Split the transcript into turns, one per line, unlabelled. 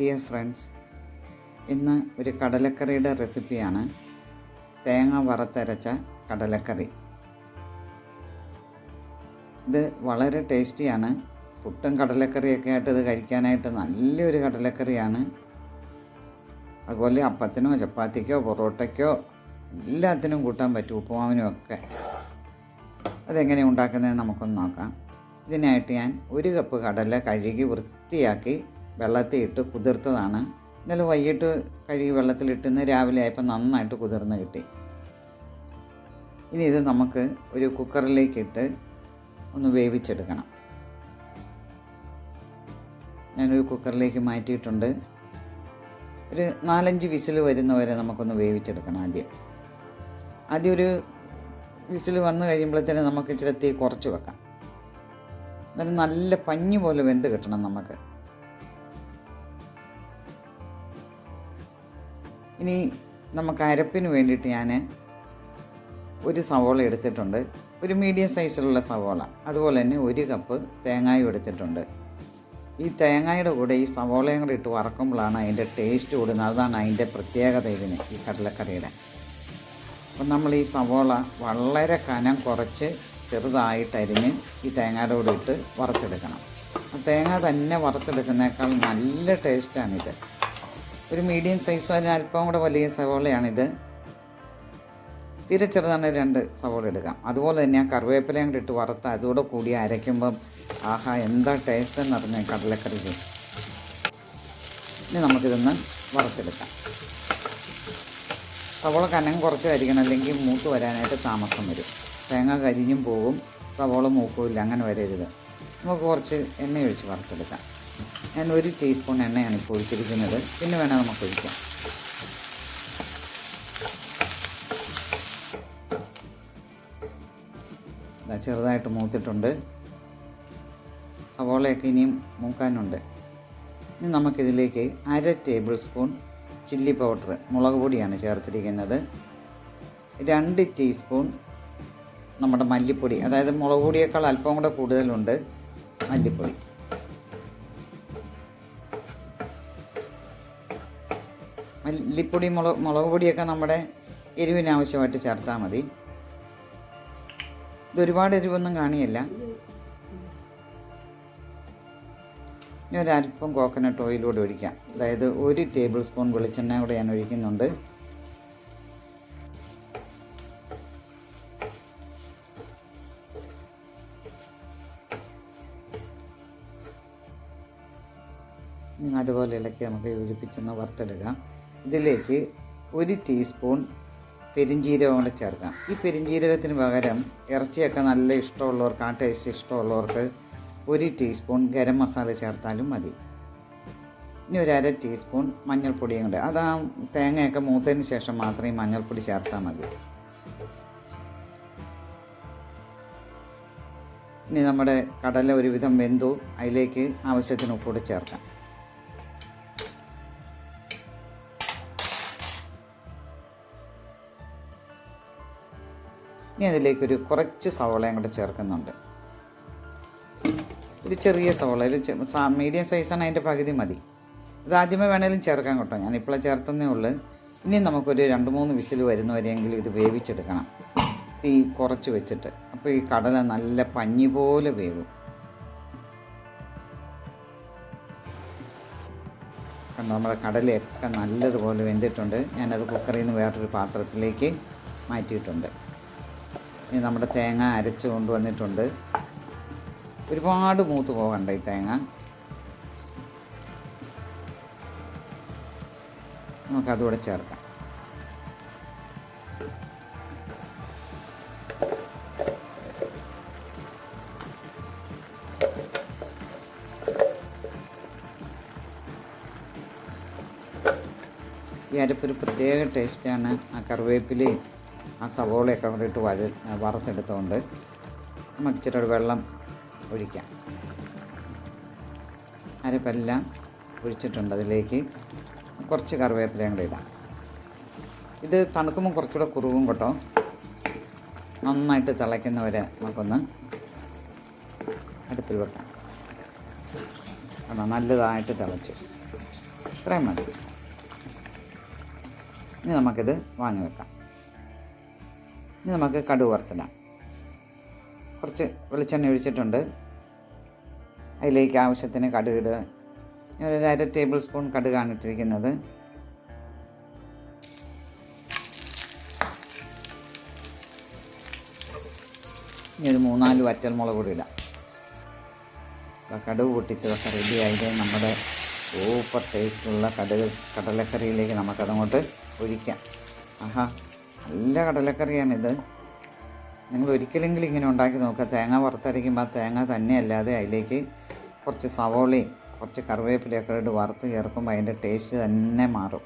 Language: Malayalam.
ഡിയർ ഫ്രണ്ട്സ് ഇന്ന് ഒരു കടലക്കറിയുടെ റെസിപ്പിയാണ്. തേങ്ങ വറുത്തരച്ച കടലക്കറി. ഇത് വളരെ ടേസ്റ്റിയാണ്. പുട്ടും കടലക്കറിയൊക്കെ ആയിട്ട് ഇത് കഴിക്കാനായിട്ട് നല്ലൊരു കടലക്കറിയാണ്. അതുപോലെ അപ്പത്തിനോ ചപ്പാത്തിക്കോ പൊറോട്ടയ്ക്കോ എല്ലാത്തിനും കൂട്ടാൻ പറ്റും ഉപ്പുമാവിനും ഒക്കെ. അതെങ്ങനെ ഉണ്ടാക്കുന്നതെന്ന് നമുക്കൊന്ന് നോക്കാം. ഇതിനായിട്ട് ഞാൻ ഒരു കപ്പ് കടല കഴുകി വൃത്തിയാക്കി വെള്ളത്തിൽ ഇട്ട് കുതിർത്തതാണ്. ഇന്നലെ വൈകിട്ട് കഴുകി വെള്ളത്തിലിട്ട് ഇന്ന് രാവിലെ ആയപ്പോൾ നന്നായിട്ട് കുതിർന്ന് കിട്ടി. ഇനി ഇത് നമുക്ക് ഒരു കുക്കറിലേക്കിട്ട് ഒന്ന് വേവിച്ചെടുക്കണം. ഞാനൊരു കുക്കറിലേക്ക് മാറ്റിയിട്ടുണ്ട്. ഒരു നാലഞ്ച് വിസിൽ വരുന്നവരെ നമുക്കൊന്ന് വേവിച്ചെടുക്കണം ആദ്യം. ആദ്യം ഒരു വിസിൽ വന്നു കഴിയുമ്പോഴത്തേന് നമുക്ക് ഇച്ചിരി തീ കുറച്ച് വെക്കാം. എന്നാലും നല്ല പഞ്ഞി പോലെ വെന്ത് കിട്ടണം നമുക്ക്. ഇനി നമുക്ക് അരപ്പിന് വേണ്ടിയിട്ട് ഞാൻ ഒരു സവോള എടുത്തിട്ടുണ്ട്. ഒരു മീഡിയം സൈസിലുള്ള സവോള. അതുപോലെ തന്നെ ഒരു കപ്പ് തേങ്ങായും എടുത്തിട്ടുണ്ട്. ഈ തേങ്ങയുടെ കൂടെ ഈ സവോളയും കൂടെ ഇട്ട് വറക്കുമ്പോഴാണ് അതിന്റെ ടേസ്റ്റ് കൂടുന്നത്. അതാണ് അതിന്റെ പ്രത്യേകത ഇതിന് ഈ കടലക്കറിയുടെ. അപ്പം നമ്മൾ ഈ സവോള വളരെ കനം കുറച്ച് ചെറുതായിട്ട് അരിഞ്ഞ് ഈ തേങ്ങയുടെ കൂടെ ഇട്ട് വറുത്തെടുക്കണം. തേങ്ങ തന്നെ വറുത്തെടുക്കുന്നേക്കാൾ നല്ല ടേസ്റ്റാണിത് ഒരു മീഡിയം സൈസ് അതിന് അല്പം കൂടെ വലിയ സവോളയാണിത്. തീരെ ചെറുതാണ് രണ്ട് സവോള എടുക്കാം. അതുപോലെ തന്നെ ആ കറിവേപ്പിലയും കൂടെ ഇട്ട് വറുത്ത് അതുകൂടെ കൂടി അരയ്ക്കുമ്പം ആഹാ എന്താ ടേസ്റ്റ് എന്ന് പറഞ്ഞ കടലക്കറിക്ക് ഇനി നമുക്കിതൊന്ന് വറുത്തെടുക്കാം. സവോള കനം കുറച്ച് കരിക്കണം അല്ലെങ്കിൽ മൂത്ത് വരാനായിട്ട് താമസം വരും. തേങ്ങ കരിഞ്ഞും പോകും സവോള മൂക്കില്ല അങ്ങനെ വരരുത്. നമുക്ക് കുറച്ച് എണ്ണ ഒഴിച്ച് വറുത്തെടുക്കാം. ഞാൻ ഒരു ടീസ്പൂൺ എണ്ണയാണ് ഇപ്പോൾ ഒഴിച്ചിരിക്കുന്നത്. പിന്നെ വേണം നമുക്ക് ഒഴിക്കാം. ചെറുതായിട്ട് മൂത്തിട്ടുണ്ട്. സവോളയൊക്കെ ഇനിയും മൂക്കാനുണ്ട്. ഇനി നമുക്കിതിലേക്ക് അര ടേബിൾ സ്പൂൺ ചില്ലി പൗഡർ മുളക് പൊടിയാണ് ചേർത്തിരിക്കുന്നത്. രണ്ട് ടീസ്പൂൺ നമ്മുടെ മല്ലിപ്പൊടി അതായത് മുളക് പൊടിയേക്കാൾ അല്പം കൂടെ കൂടുതലുണ്ട് മല്ലിപ്പൊടി. മല്ലിപ്പൊടി മുളക് മുളക് പൊടിയൊക്കെ നമ്മുടെ എരിവിനാവശ്യമായിട്ട് ചേർത്താൽ മതി. ഇത് ഒരുപാട് എരിവൊന്നും കാണിയല്ല. ഇനി ഒരല്പം കോക്കനട്ട് ഓയിലൂടെ ഒഴിക്കാം. അതായത് ഒരു ടേബിൾ സ്പൂൺ വെളിച്ചെണ്ണ കൂടെ ഞാൻ ഒഴിക്കുന്നുണ്ട്. അതുപോലെ ഇളക്കി നമുക്ക് യോജിപ്പിച്ചൊന്ന് വറുത്തെടുക്കാം. ഇതിലേക്ക് ഒരു ടീസ്പൂൺ പെരിഞ്ജീരകം കൂടെ ചേർക്കാം. ഈ പെരിഞ്ജീരകത്തിന് പകരം ഇറച്ചിയൊക്കെ നല്ല ഇഷ്ടമുള്ളവർക്ക് ആ ടേസ്റ്റ് ഇഷ്ടമുള്ളവർക്ക് ഒരു ടീസ്പൂൺ ഗരം മസാല ചേർത്താലും മതി. ഇനി ഒരു അര ടീസ്പൂൺ മഞ്ഞൾപ്പൊടിയും കൂടെ. അത് ആ തേങ്ങയൊക്കെ മൂത്തതിന് ശേഷം മാത്രം ഈ മഞ്ഞൾപ്പൊടി ചേർത്താൽ മതി. ഇനി നമ്മുടെ കടല ഒരുവിധം വെന്തു. അതിലേക്ക് ആവശ്യത്തിന് ഉപ്പൂടെ ചേർക്കാം. ഇനി അതിലേക്കൊരു കുറച്ച് സവോളയും കൂടെ ചേർക്കുന്നുണ്ട്. ഒരു ചെറിയ സവോള ഒരു മീഡിയം സൈസാണ് അതിന്റെ പകുതി മതി. ഇത് ആദ്യമേ വേണേലും ചേർക്കാൻ കേട്ടോ. ഞാൻ ചേർത്തന്നേ ഉള്ളൂ. ഇനി നമുക്കൊരു രണ്ട് മൂന്ന് വിസിൽ വരുന്നവരെയെങ്കിലും ഇത് വേവിച്ചെടുക്കണം. തീ കുറച്ച് വെച്ചിട്ട്. അപ്പോൾ ഈ കടല നല്ല പഞ്ഞി പോലെ വേവും. കണ്ടോ നമ്മുടെ കടലയൊക്കെ നല്ലതുപോലെ വെന്തിട്ടുണ്ട്. ഞാനത് കുക്കറിൽ നിന്ന് വേറൊരു പാത്രത്തിലേക്ക് മാറ്റിയിട്ടുണ്ട്. നമ്മുടെ തേങ്ങ അരച്ച് കൊണ്ടുവന്നിട്ടുണ്ട്. ഒരുപാട് മൂത്ത് പോകണ്ട ഈ തേങ്ങ. നമുക്കതുകൂടെ ചേർക്കാം. ഈ അരപ്പൊരു പ്രത്യേക ടേസ്റ്റാണ് ആ കറിവേപ്പിലയും ആ സവോളയൊക്കെ ഇട്ട് വഴ വറുത്തെടുത്തുകൊണ്ട് നമുക്ക് ഇച്ചിരി വെള്ളം ഒഴിക്കാം. അരപ്പെല്ലാം ഒഴിച്ചിട്ടുണ്ട് അതിലേക്ക്. കുറച്ച് കറിവേപ്പിലയും കൂടെ ഇടാം. ഇത് തണുക്കുമ്പോൾ കുറച്ചുകൂടെ കുറുകും കേട്ടോ. നന്നായിട്ട് തിളയ്ക്കുന്നവരെ നമുക്കൊന്ന് അടുപ്പിൽ വെക്കാം. നല്ലതായിട്ട് തിളച്ചു. ഇത്രയും മതി. ഇനി നമുക്കിത് വാങ്ങി വെക്കാം. ഇനി നമുക്ക് കടുക് വറുത്തിടാം. കുറച്ച് വെളിച്ചെണ്ണ ഒഴിച്ചിട്ടുണ്ട്. അതിലേക്ക് ആവശ്യത്തിന് കടുക് ഇടുക. ഞാനൊരു അര ടേബിൾ സ്പൂൺ കടുകാണ് ഇട്ടിരിക്കുന്നത്. ഇനി ഒരു മൂന്നാൽ വറ്റൽ മുളക് കൂടി ഇടാം. കടുക് പൊട്ടിച്ചതൊക്കെ റെഡി ആയത് നമ്മുടെ സൂപ്പർ ടേസ്റ്റുള്ള കടുക് കടലക്കറിയിലേക്ക് നമുക്കതങ്ങോട്ട് ഒഴിക്കാം. ആഹാ. നല്ല കടലക്കറിയാണിത്. നിങ്ങൾ ഒരിക്കലെങ്കിലും ഇങ്ങനെ ഉണ്ടാക്കി നോക്കുക. തേങ്ങ വറുത്തരയ്ക്കുമ്പോൾ ആ തേങ്ങ തന്നെ അല്ലാതെ അതിലേക്ക് കുറച്ച് സവോളയും കുറച്ച് കറിവേപ്പിലയൊക്കെ ഇട്ട് വറുത്ത് ചേർക്കുമ്പോൾ അതിന്റെ ടേസ്റ്റ് തന്നെ മാറും.